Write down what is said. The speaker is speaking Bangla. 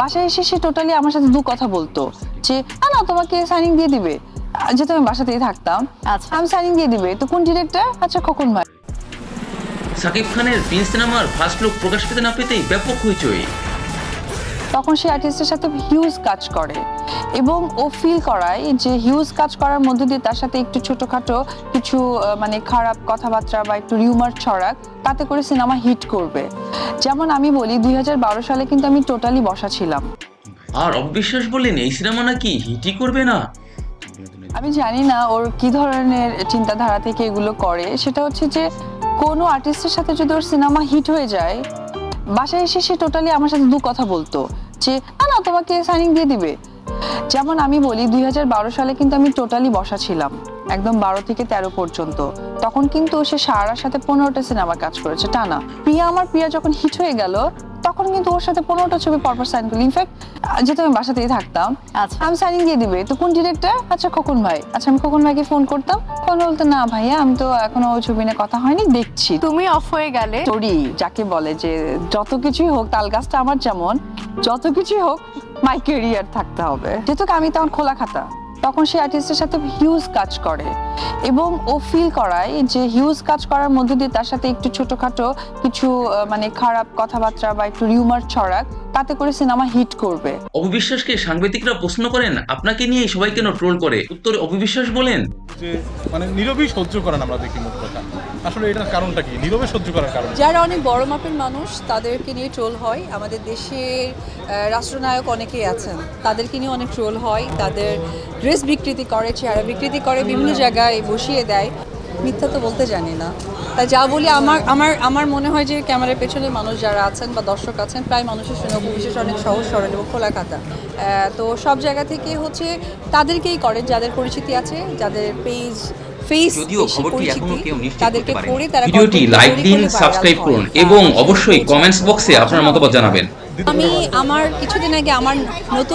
বাসায় এসে সে টোটালি আমার সাথে দু কথা বলতো যে আনা না তোমাকে সাইনিং দিয়ে দিবে। যেহেতু আমি বাসাতেই থাকতাম আচ্ছা। আমি সাইনিং দিয়ে দিবে। তো কোন ডিরেক্টর আচ্ছা কখন ভাই। সাকিব খানের প্রিন্স সিনেমার ফার্স্ট লুক প্রকাশ পেতে না পেতেই ব্যাপক হইচই। তখন সে আর্টিস্টের সাথে হিউজ কাজ করে এবং ও ফিল করায় যে হিউজ কাজ করার মধ্যে দিয়ে তার সাথে একটু ছোটখাটো কিছু মানে খারাপ কথাবার্তা বা একটু রিউমার ছড়াক তাতে করে সিনেমা হিট করবে। যেমন আমি বলি দুই হাজার বারো সালে কিন্তু আমি টোটালি বসা ছিলাম। আর অবিশ্বাস বললেন এই সিনেমা নাকি হিটই করবে না? আমি জানি না ওর কি ধরনের চিন্তাধারা থেকে এগুলো করে। সেটা হচ্ছে যে কোনো আর্টিস্টের সাথে যদি ওর সিনেমা হিট হয়ে যায় বাসায় এসে সে টোটালি আমার সাথে দু কথা বলতো। যে না না, তোমাকে সাইনিং দিয়ে দিবে। যেমন আমি বলি, দুই হাজার বারো সালে কিন্তু আমি টোটালি বসা ছিলাম, একদম বারো থেকে তেরো পর্যন্ত। তখন কিন্তু সে সারার সাথে পনেরোটা সিনেমা কাজ করেছে, টানা। প্রিয়া, আমার প্রিয়া যখন হিট হয়ে গেল তখন কিন্তু ওর সাথে পনেরোটা ছবি পরপর সাইন করলি। ইনফ্যাক্ট যেহেতু আমি বাসাতেই থাকতাম আচ্ছা। আমি সাইনিং দিয়ে দিবে। তো কোন ডিরেক্টর আচ্ছা খোকন ভাই। আচ্ছা আমি খোকন ভাইকে ফোন করতাম। ফোন বলতো না ভাইয়া আমি তো এখনও ওই ছবি নিয়ে কথা হয়নি দেখছি। তুমি অফ হয়ে গেলে? স্টোরি যাকে বলে যে যত কিছুই হোক তাল গাছটা আমার যেমন যত কিছুই হোক মাই কেরিয়ার থাকতে হবে। যেহেতু আমি তখন খোলা খাতা। তখন সে আর্টিস্টের সাথে হিউজ কাজ করে এবং ও ফিল করায় যে হিউজ কাজ করার মধ্যে দিয়ে তার সাথে একটু ছোটোখাটো কিছু মানে খারাপ কথাবার্তা বা একটু রিউমার ছড়াক, তাতে করে সিনেমা হিট করবে। অবিশ্বাসকে সাংবাদিকরা প্রশ্ন করেন, আপনাকে নিয়ে সবাই কেন ট্রোল করে। উত্তরে অবিশ্বাস বলেন যে মানে নীরবেই সহ্য করেন আমরা দেখি কথা আসলে এটার কারণটা কি? নীরবে সহ্য করার কারণ যারা অনেক বড় মাপের মানুষ, তাদেরকে নিয়ে ট্রোল হয়। আমাদের দেশের রাষ্ট্রনায়ক অনেকেই আছেন। তাদেরকে নিয়ে অনেক ট্রোল হয়। তাদের ড্রেস বিকৃতি করে, চেহারা বিকৃতি করে, বিভিন্ন জায়গায় বসিয়ে দেয়। মিথ্যা তো বলতে জানি না। তাই যা বলি আমার আমার আমার মনে হয় যে ক্যামেরার পেছনে মানুষ যারা আছেন বা দর্শক আছেন প্রায় মানুষের সঙ্গে বিশেষ অনেক সহজ সরল এবং খোলা খাতা তো সব জায়গা থেকে হচ্ছে তাদেরকেই করেন যাদের পরিচিতি আছে যাদের পেজ ফেস যদিও খবরটি এখনও কেউ নিশ্চিত করতে তাদেরকে করে তারা ভিডিওটি লাইক দিন সাবস্ক্রাইব করুন এবং অবশ্যই কমেন্টস বক্সে আপনার মতামত জানাবেন। আমি আমার কিছুদিন আগে আমার নতুন